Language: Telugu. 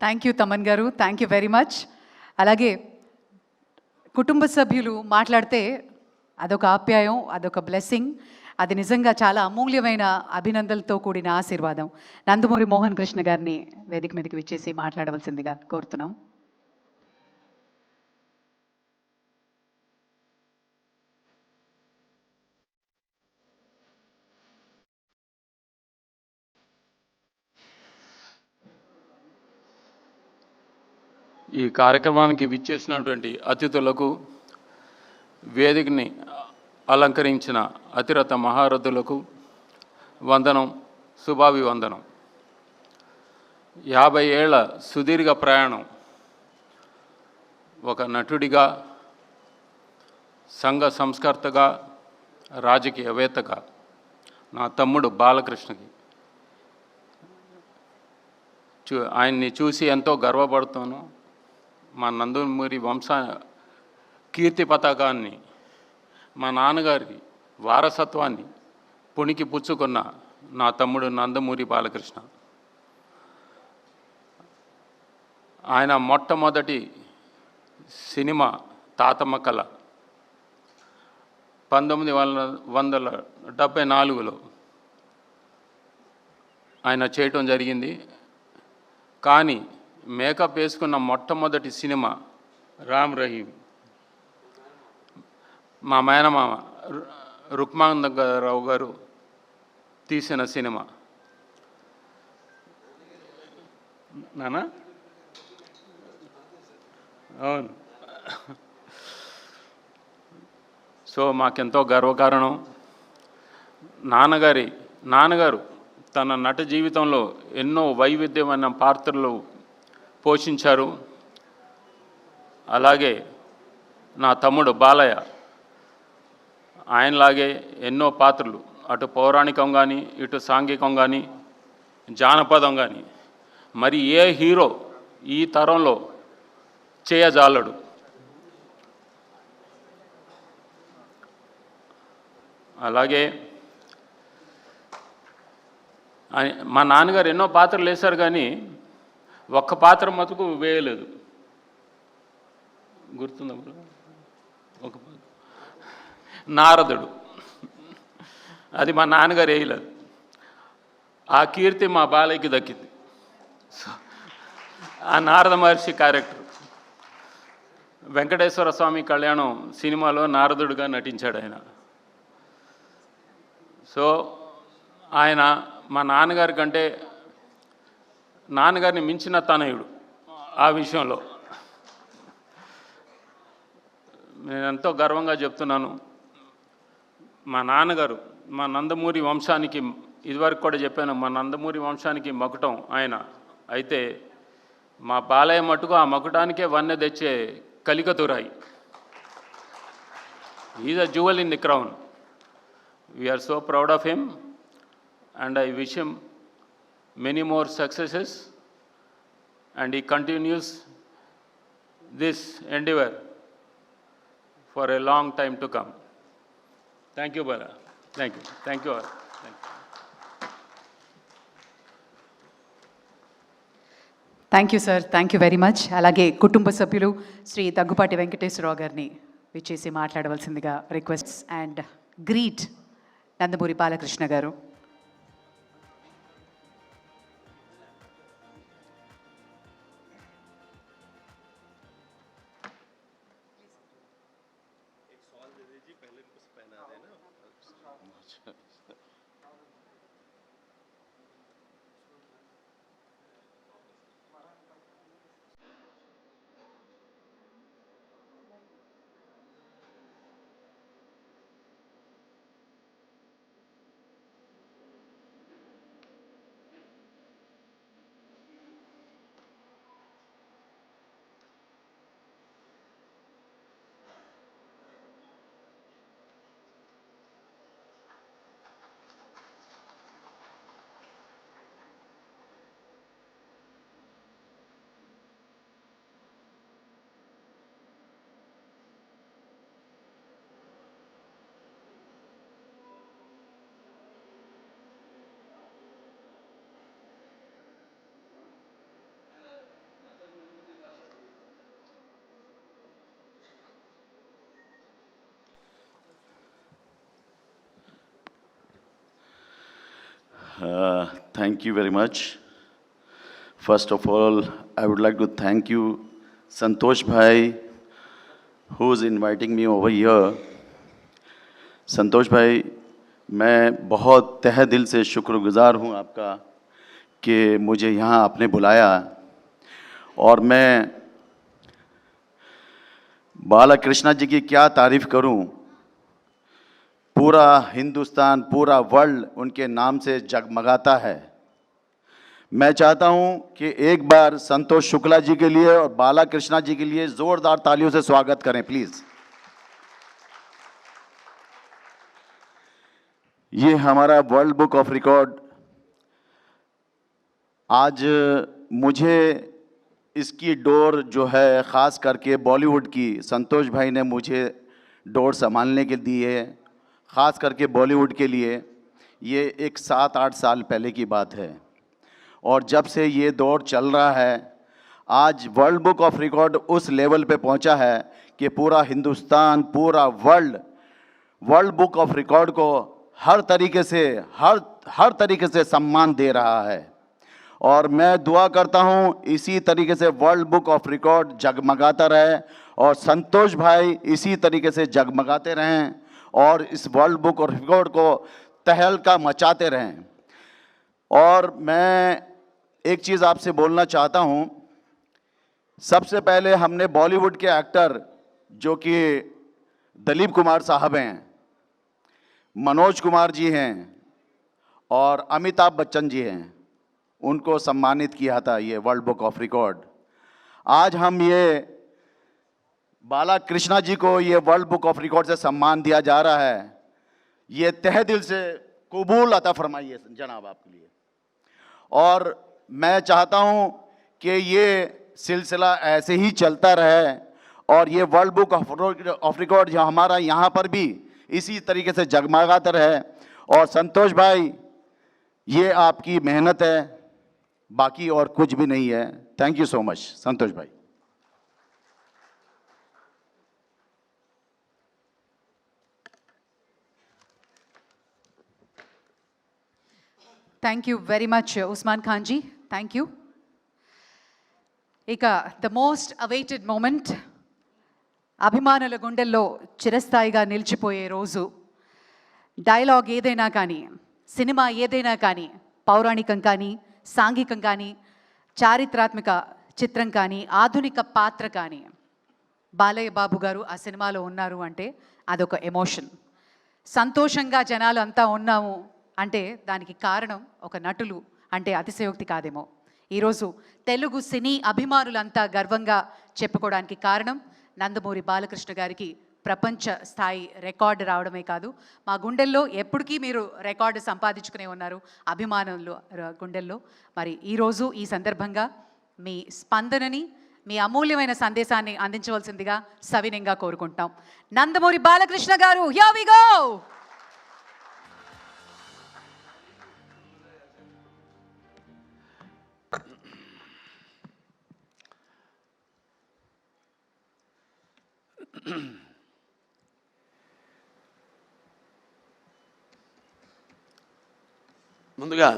థ్యాంక్ యూ తమన్ గారు థ్యాంక్ యూ వెరీ మచ్ అలాగే కుటుంబ సభ్యులు మాట్లాడితే అదొక ఆప్యాయం అదొక బ్లెస్సింగ్ అది నిజంగా చాలా అమూల్యమైన అభినందనలతో కూడిన ఆశీర్వాదం నందమూరి మోహన్ కృష్ణ గారిని వేదిక మీదకి విచ్చేసి మాట్లాడవలసిందిగా కోరుతున్నాం ఈ కార్యక్రమానికి విచ్చేసినటువంటి అతిథులకు వేదికని అలంకరించిన అతిరథ మహారథులకు వందనం శుభాభివందనం. యాభై ఏళ్ళ సుదీర్ఘ ప్రయాణం ఒక నటుడిగా సంఘ సంస్కర్తగా రాజకీయవేత్తగా నా తమ్ముడు బాలకృష్ణకి చూ ఆయన్ని చూసి ఎంతో గర్వపడుతాను. మా నందమూరి వంశ కీర్తి పతాకాన్ని మా నాన్నగారి వారసత్వాన్ని పుణికి పుచ్చుకున్న నా తమ్ముడు నందమూరి బాలకృష్ణ. ఆయన మొట్టమొదటి సినిమా తాతమ్మ కళ పంతొమ్మిది వందల వందల డెబ్భై నాలుగులో ఆయన చేయటం జరిగింది. కానీ మేకప్ వేసుకున్న మొట్టమొదటి సినిమా రామ్ రహీం. మా మేనమామ రు- రుక్మానందరావు గారు తీసిన సినిమా. నానా? అవును. సో మాకెంతో గర్వకారణం. నాన్నగారి నాన్నగారు తన నట జీవితంలో ఎన్నో వైవిధ్యమైన పాత్రలు పోషించారు. అలాగే నా తమ్ముడు బాలయ్య ఆయనలాగే ఎన్నో పాత్రలు అటు పౌరాణికం కానీ ఇటు సాంఘికం కానీ జానపదం కానీ మరి ఏ హీరో ఈ తరంలో చేయజాలడు? అలాగే మా నాన్నగారు ఎన్నో పాత్రలు వేశారు కానీ ఒక్క పాత్ర మటుకు వేయలేదు. గుర్తుందా ఒక నారదుడు. అది మా నాన్నగారు వేయలేదు. ఆ కీర్తి మా బాలయ్యకి దక్కింది. సో, ఆ నారద మహర్షి క్యారెక్టర్. వెంకటేశ్వర స్వామి కళ్యాణం సినిమాలో నారదుడుగా నటించాడు ఆయన. సో ఆయన మా నాన్నగారి కంటే నాన్నగారిని మించిన తనయుడు ఆ విషయంలో. నేను ఎంతో గర్వంగా చెప్తున్నాను. మా నాన్నగారు మా నందమూరి వంశానికి ఇదివరకు కూడా చెప్పాను మా నందమూరి వంశానికి మకుటం ఆయన. అయితే మా బాలయ్య మటుకు ఆ మకుటానికే వన్నె తెచ్చే కలికతురాయి. Is a jewel in the crown we are so proud of him and I విషయం many more successes and he continues this endeavor for a long time to come. Thank you, Bala. Thank you. Thank you all. Thank you. Thank you sir thank you very much అలాగే కుటుంబ సభ్యులు శ్రీ దగ్గుపాటి వెంకటేశ్వరరావు గారిని విచ్చేసి మాట్లాడవలసిందిగా requests and greet Nandamuri Balakrishna గారు much. Uh, Thank you very much. First of all, I would like to thank you, Santosh Bhai, who is inviting me over here. संतोष भाई मैं बहुत तह दिल से शुक्रगुजार हूँ आपका कि मुझे यहाँ आपने बुलाया और मैं बाला कृष्णा जी की क्या तारीफ़ करूँ पूरा हिंदुस्तान, पूरा वर्ल्ड उनके नाम से जगमगाता है। मैं चाहता हूँ कि एक बार संतोष शुक्ला जी के लिए और बाला कृष्णा जी के लिए जोरदार तालियों से स्वागत करें प्लीज़ ये हमारा वर्ल्ड बुक ऑफ़ रिकॉर्ड आज मुझे इसकी डोर जो है, ख़ास करके बॉलीवुड की, संतोष भाई ने मुझे डोर संभालने के लिए ख़ास करके बॉलीवुड के लिए, ये एक सात आठ साल पहले की बात है। और जब से ये दौर चल रहा है, आज वर्ल्ड बुक ऑफ़ रिकॉर्ड उस लेवल पे पहुँचा है कि पूरा हिंदुस्तान, पूरा world world book of record को हर तरीके से, हर हर तरीके से सम्मान दे रहा है। और मैं दुआ करता हूँ, इसी तरीके से वर्ल्ड बुक ऑफ़ रिकॉर्ड जगमगाता रहे और संतोष भाई इसी तरीके से जगमगाते रहें। और इस वर्ल्ड बुक ऑफ़ रिकॉर्ड को तहलका मचाते रहें। और मैं एक चीज़ आपसे बोलना चाहता हूँ। सबसे पहले हमने बॉलीवुड के एक्टर जो कि दलीप कुमार साहब हैं, मनोज कुमार जी हैं और अमिताभ बच्चन जी हैं, उनको सम्मानित किया था ये वर्ल्ड बुक ऑफ़ रिकॉर्ड। आज हम ये बाला कृष्णा जी को ये वर्ल्ड बुक ऑफ़ रिकॉर्ड से सम्मान दिया जा रहा है। ये तह दिल से कबूल अता फरमाइए जनाब आपके लिए। और मैं चाहता हूँ कि ये सिलसिला ऐसे ही चलता रहे और ये वर्ल्ड बुक ऑफ़ रिकॉर्ड जो हमारा यहाँ पर भी इसी तरीके से जगमगाता रहे। और संतोष भाई, ये आपकी मेहनत है, बाकी और कुछ भी नहीं है। Thank you so much Santosh भाई। Thank you very much Usman Khanji thank you ఇక ద మోస్ట్ అవైటెడ్ మూమెంట్ అభిమానుల గుండెల్లో చిరస్థాయిగా నిలిచిపోయే రోజు. డైలాగ్ ఏదైనా కానీ సినిమా ఏదైనా కానీ పౌరాణికం కానీ సాంఘికం కానీ చారిత్రాత్మక చిత్రం కానీ ఆధునిక పాత్ర కానీ బాలయ్య బాబు గారు ఆ సినిమాలో ఉన్నారు అంటే అదొక ఎమోషన్. సంతోషంగా జనాలు అంతా ఉన్నాము. అంటే దానికి కారణం ఒక నటులు అంటే అతిశయోక్తి కాదేమో. ఈరోజు తెలుగు సినీ అభిమానులంతా గర్వంగా చెప్పుకోవడానికి కారణం నందమూరి బాలకృష్ణ గారికి ప్రపంచ స్థాయి రికార్డు రావడమే కాదు. మా గుండెల్లో ఎప్పటికీ మీరు రికార్డు సంపాదించుకునే ఉన్నారు అభిమానులు గుండెల్లో. మరి ఈరోజు ఈ సందర్భంగా మీ స్పందనని మీ అమూల్యమైన సందేశాన్ని అందించవలసిందిగా సవినంగా కోరుకుంటాం నందమూరి బాలకృష్ణ గారు యా వి గో ముందుగా